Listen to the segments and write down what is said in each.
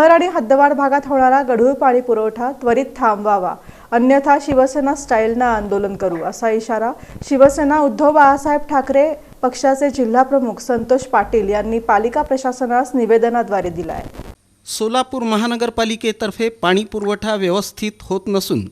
शहर आणि हद्दवाड भागात होणारा गढूळ पाणी पुरवठा त्वरित थांबवावा. अन्यथा शिवसेना स्टाईलनं आंदोलन करू असा इशारा शिवसेना उद्धव बाळासाहेब ठाकरे पक्षाचे जिल्हाप्रमुख संतोष पाटील यांनी पालिका प्रशासनास निवेदनाद्वारे दिला आहे सोलापूर महानगरपालिकेतर्फे पाणी पुरवठा व्यवस्थित होत नसून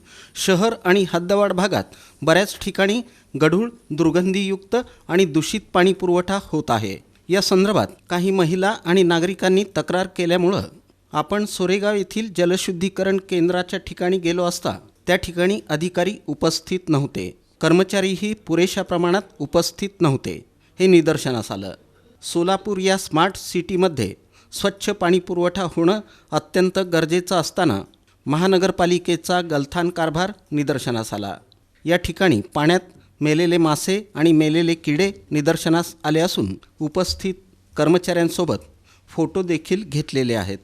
शहर आणि हद्दवाड भागात बऱ्याच ठिकाणी गढूळ दुर्गंधीयुक्त आणि दूषित पाणी पुरवठा होत आहे. या संदर्भात काही महिला आणि नागरिकांनी तक्रार केल्यामुळं आपण सोरेगाव येथील जलशुद्धीकरण केंद्राच्या ठिकाणी गेलो असता त्या ठिकाणी अधिकारी उपस्थित नव्हते. कर्मचारीही पुरेशा प्रमाणात उपस्थित नव्हते. हे निदर्शनास आलं. सोलापूर या स्मार्ट सिटीमध्ये स्वच्छ पाणी पुरवठा होणं अत्यंत गरजेचं असताना महानगरपालिकेचा गलथान कारभार निदर्शनास आला. या ठिकाणी पाण्यात मेलेले मासे आणि मेलेले किडे निदर्शनास आले असून उपस्थित कर्मचाऱ्यांसोबत फोटो देखील घेतलेले आहेत.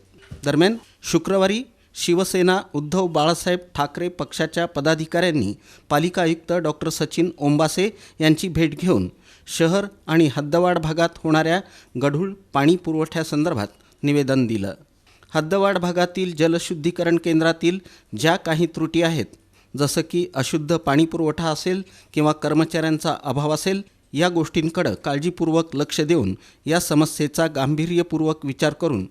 दरम्यान शुक्रवारी शिवसेना उद्धव बाळासाहेब ठाकरे पक्षाच्या पदाधिकाऱ्यांनी पालिका आयुक्त डॉक्टर सचिन ओंबासे यांची भेट घेऊन शहर आणि हद्दवाड भागात होणाऱ्या गढूळ पाणी पुरवठ्यासंदर्भात निवेदन दिलं. हद्दवाड भागातील जलशुद्धीकरण केंद्रातील ज्या काही त्रुटी आहेत जसं की अशुद्ध पाणी पुरवठा असेल किंवा कर्मचाऱ्यांचा अभाव असेल या गोष्टींकडं काळजीपूर्वक लक्ष देऊन या समस्येचा गांभीर्यपूर्वक विचार करून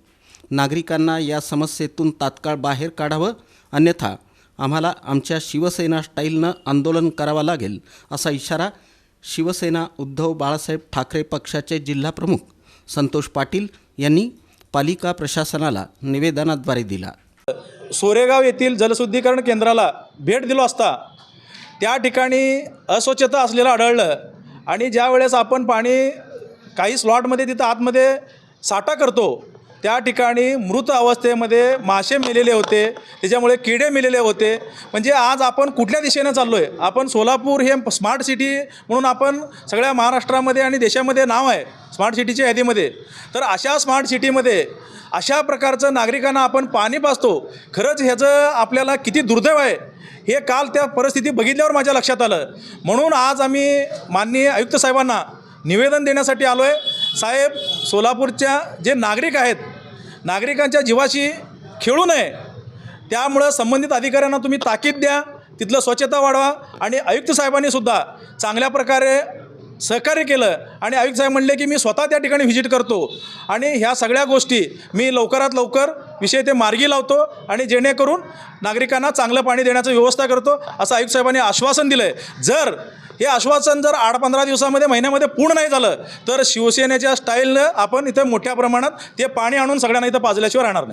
नागरिकांना या समस्येतून तात्काळ बाहेर काढावं अन्यथा आम्हाला आमच्या शिवसेना स्टाईलनं आंदोलन करावं लागेल असा इशारा शिवसेना उद्धव बाळासाहेब ठाकरे पक्षाचे जिल्हाप्रमुख संतोष पाटील यांनी पालिका प्रशासनाला निवेदनाद्वारे दिला. सोरेगाव येथील जलशुद्धीकरण केंद्राला भेट दिलो असता त्या ठिकाणी अस्वच्छता असलेलं आढळलं आणि ज्या वेळेस आपण पाणी काही स्लॉटमध्ये तिथं आतमध्ये साठा करतो त्या ठिकाणी मृत अवस्थेमध्ये मासे मेलेले होते त्याच्यामुळे किडे मेलेले होते. म्हणजे आज आपण कुठल्या दिशेनं चाललो आहे आपण सोलापूर हे स्मार्ट सिटी म्हणून आपण सगळ्या महाराष्ट्रामध्ये आणि देशामध्ये नाव आहे स्मार्ट सिटीच्या यादीमध्ये. तर अशा स्मार्ट सिटीमध्ये अशा प्रकारचं नागरिकांना आपण पाणी पाजतो खरंच ह्याचं आपल्याला किती दुर्दैव आहे. हे काल त्या परिस्थिती बघितल्यावर माझ्या लक्षात आलं. म्हणून आज आम्ही माननीय आयुक्त साहेबांना निवेदन देण्यासाठी आलो आहे साहेब सोलापूरच्या जे नागरिक आहेत नागरिकांच्या जीवाशी खेळू नये. त्यामुळं संबंधित अधिकाऱ्यांना तुम्ही ताकीद द्या तिथलं स्वच्छता वाढवा आणि आयुक्त साहेबांनी सुद्धा चांगल्या प्रकारे सहकार्य केलं आणि आयुक्त साहेब म्हणले की मी स्वतः त्या ठिकाणी व्हिजिट करतो. आणि ह्या सगळ्या गोष्टी मी लवकरात लवकर विषय ते मार्गी लावतो आणि जेणेकरून नागरिकांना चांगलं पाणी देण्याची व्यवस्था करतो असं आयुक्त साहेबांनी आश्वासन दिलं आहे जर हे आश्वासन जर आठ पंधरा दिवसामध्ये महिन्यामध्ये पूर्ण नाही झालं तर शिवसेनेच्या स्टाईलनं आपण इथं मोठ्या प्रमाणात ते पाणी आणून सगळ्यांना इथं पाजल्याशिवाय राहणार नाही.